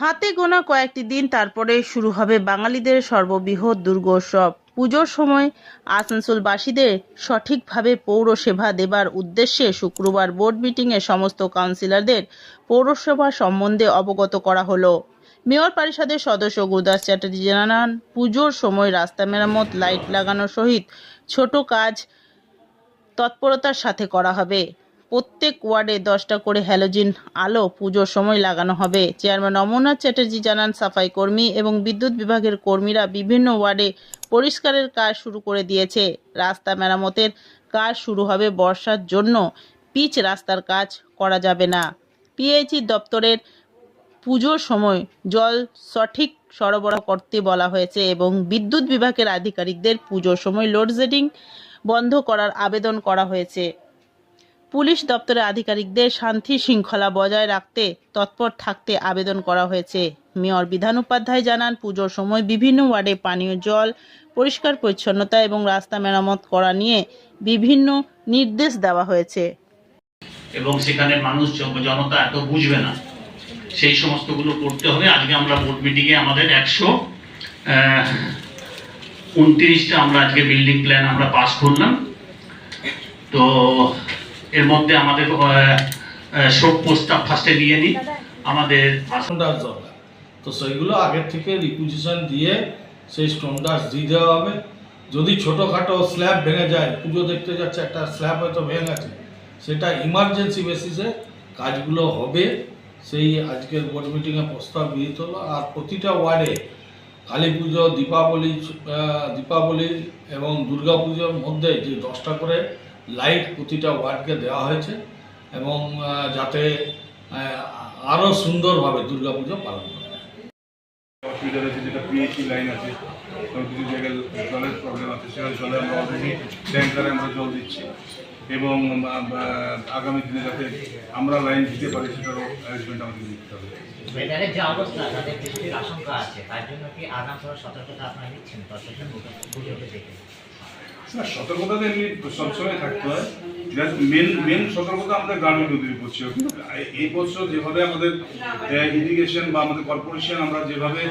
হাতে গোনা কয়েকটি দিন তারপরে শুরু হবে বাঙালিদের সর্ববৃহৎ দুর্গোৎসব। পুজোর সময় আসানসোলবাসীদের সঠিকভাবে পৌরসেবা দেবার উদ্দেশ্যে শুক্রবার বোর্ড মিটিংয়ে সমস্ত কাউন্সিলরদের পৌরসভা সম্বন্ধে অবগত করা হলো। মেয়র পরিষদের সদস্য গুরুদাস চ্যাটার্জি জানান, পুজোর সময় রাস্তা মেরামত, লাইট লাগানো সহিত ছোট কাজ তৎপরতার সাথে করা হবে। প্রত্যেক ওয়ার্ডে দশটা করে হ্যালোজিন আলো পুজোর সময় লাগানো হবে। চেয়ারম্যান অমরনাথ চ্যাটার্জি জানান, সাফাই কর্মী এবং বিদ্যুৎ বিভাগের কর্মীরা বিভিন্ন ওয়ার্ডে পরিষ্কারের কাজ শুরু করে দিয়েছে। রাস্তা মেরামতের কাজ শুরু হবে বর্ষার জন্য। পিচ রাস্তার কাজ করা যাবে না। পিএইচই দপ্তরের পুজোর সময় জল সঠিক সরবরাহ করতে বলা হয়েছে এবং বিদ্যুৎ বিভাগের আধিকারিকদের পুজোর সময় লোডশেডিং বন্ধ করার আবেদন করা হয়েছে। পুলিশ দপ্তরের আধিকারিকদের শান্তি শৃঙ্খলা বজায় রাখতে তৎপর থাকতে আবেদন করা হয়েছে। মেয়র বিধান উপাধ্যায় জানান, পুজোর সময় বিভিন্ন ওয়ার্ডে পানীয় জল, পরিষ্কার পরিচ্ছন্নতা এবং রাস্তা মেরামত করা নিয়ে বিভিন্ন নির্দেশ দেওয়া হয়েছে। এবং সেখানে মানুষ, জনতা এত বুঝবে না। সেই সমস্তগুলো করতে হবে। আজকে আমরা বোর্ড মিটিংয়ে আমাদের একশো উনত্রিশটা আমরা আজকে বিল্ডিং প্ল্যান আমরা পাস করলাম। তো এর মধ্যে আমাদের শোক প্রস্তাব ফার্স্টে দিয়ে নিই। আমাদের তো সেইগুলো আগের থেকে রিকুইজিশন দিয়ে সেই স্টোন ডাস্ট দিয়ে দেওয়া হবে। যদি ছোটোখাটো স্ল্যাব ভেঙে যায়, পুজো দেখতে যাচ্ছে, একটা স্ল্যাব হয়তো ভেঙে গেছে, সেটা ইমার্জেন্সি বেসিসে কাজগুলো হবে। সেই আজকের বোর্ড মিটিংয়ে প্রস্তাব গৃহীত হলো। আর প্রতিটা ওয়ার্ডে কালী পুজো দীপাবলি আহ, দীপাবলি এবং দুর্গা পুজোর মধ্যে যে দশটা করে লাইট প্রতিটা ওয়ার্ডকে দেওয়া হয়েছে এবং যাতে আরও সুন্দরভাবে দুর্গাপুজো পালন করা হয় যেটা পিএইচি লাইন আছে কিছু জায়গায় জলের প্রবলেম আছে সেখানে জলে আমরা অলরেডি ট্যাঙ্কারে আমরা জল দিচ্ছি। এবং আগামী দিনে যাতে আমরা লাইন দিতে পারি সেটারও অ্যারেঞ্জমেন্ট আমাদের দিতে হবে। ওয়েদারের যে অবস্থা তাদের বৃষ্টির আশঙ্কা আছে তার জন্য কি আগাম কোনো সতর্কতা আপনারা নিচ্ছেন? প্রশাসন পুজোকে দেখে না সতর্কতা তো এমনি সবসময় থাকতে হয়। মেন মেন সতর্কতা আমরা গ্রামীণ নদীর করছি এই বছর যেভাবে আমাদের ইরিগেশন বা আমাদের কর্পোরেশন আমরা যেভাবে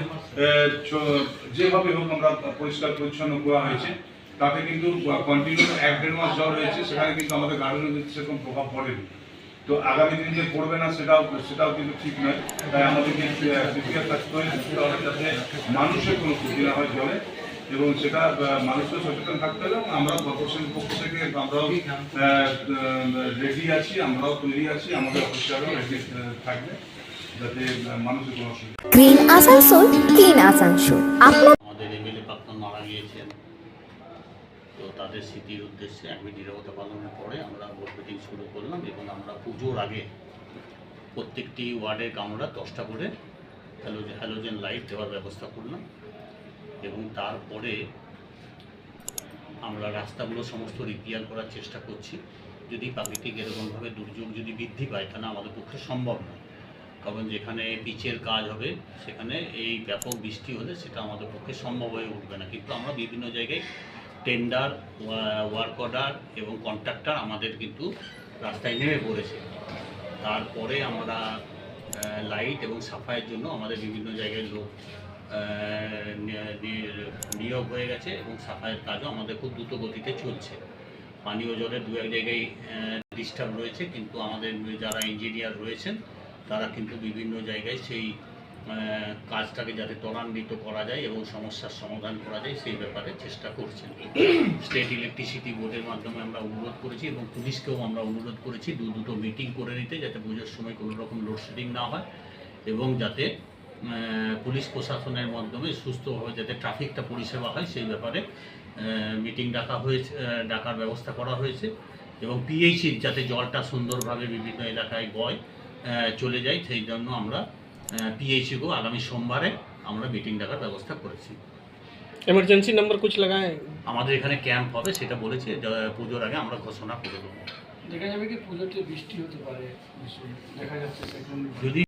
যেভাবে হোক আমরা পরিষ্কার পরিচ্ছন্ন করা হয়েছে তাতে কিন্তু কন্টিনিউ এক দেড় মাস জল হয়েছে সেখানে কিন্তু আমাদের গ্রামীণ নদীতে সেরকম প্রভাব পড়েনি। তো আগামী দিন যে পড়বে না সেটাও সেটাও কিন্তু ঠিক নয়। তাই হয় তাহলে যাতে মানুষের কোনো ক্ষতি না হয় জলে এবং সেটা মানুষকে সচেতন থাকতে হবে এবং আমরা কর্পোরেশনের পক্ষ থেকে আমরাও রেডি আছি আমরাও তৈরি আছি আমাদের অফিসারও রেডি থাকবে যাতে মানুষের কোনো অসুবিধা গ্রিন আসানসোল ক্লিন আসানসোল। আপনার আমাদের এমএলএ প্রাক্তন মারা গিয়েছেন। তো তাদের স্মৃতির উদ্দেশ্যে এক নিরবতা পালনের পরে আমরা বোর্ড মিটিং শুরু করলাম এবং আমরা পুজোর আগে প্রত্যেকটি ওয়ার্ডের আমরা দশটা করে হ্যালোজেন হ্যালোজেন লাইট দেওয়ার ব্যবস্থা করলাম এবং তারপরে আমরা রাস্তাগুলো সমস্ত রিপেয়ার করার চেষ্টা করছি। যদি প্রাকৃতিক এরকমভাবে দুর্যোগ যদি বৃদ্ধি পায়, তাহলে আমাদের পক্ষে সম্ভব নয়। কারণ যেখানে পিচের কাজ হবে, সেখানে এই ব্যাপক বৃষ্টি হলে সেটা আমাদের পক্ষে সম্ভব হয়ে উঠবে না। কিন্তু আমরা বিভিন্ন জায়গায় টেন্ডার ওয়ার্ক অর্ডার এবং কন্ট্রাক্টর আমাদের কিন্তু রাস্তায় নেমে পড়েছে। তারপরে আমরা লাইট এবং সাফাইয়ের জন্য আমাদের বিভিন্ন জায়গায় লোক নিয়োগ হয়ে গেছে এবং সাফাইয়ের কাজও আমাদের খুব দ্রুত গতিতে চলছে। পানীয় জলের দু এক জায়গায় ডিস্টার্ব রয়েছে, কিন্তু আমাদের যারা ইঞ্জিনিয়ার রয়েছেন, তারা কিন্তু বিভিন্ন জায়গায় সেই কাজটাকে যাতে ত্বরান্বিত করা যায় এবং সমস্যার সমাধান করা যায়, সেই ব্যাপারে চেষ্টা করছেন। স্টেট ইলেকট্রিসিটি বোর্ডের মাধ্যমে আমরা অনুরোধ করেছি এবং পুলিশকেও আমরা অনুরোধ করেছি দু, দুটো মিটিং করে নিতে যাতে পুজোর সময় কোনো রকম লোডশেডিং না হয় এবং যাতে পুলিশ প্রশাসনের মাধ্যমে সুস্থভাবে যাতে ট্রাফিকটা পরিষেবা হয়, সেই ব্যাপারে মিটিং ডাকা হয়েছে ডাকার ব্যবস্থা করা হয়েছে এবং পিএইচির যাতে জলটা সুন্দরভাবে বিভিন্ন এলাকায় বয় চলে যায়, সেই জন্য আমরা পিএইচিকেও আগামী সোমবারে আমরা মিটিং ডাকার ব্যবস্থা করেছি इमरजेंसी नंबर कुछ लगाए हैं আমাদের এখানে ক্যাম্প হবে সেটা বলেছে যে- পুজোর আগে আমরা ঘোষণা করে দেবো দেখা যাবে কি পুজোতে বৃষ্টি হতে পারে বেশি। দেখা যাচ্ছে সেরকম যদি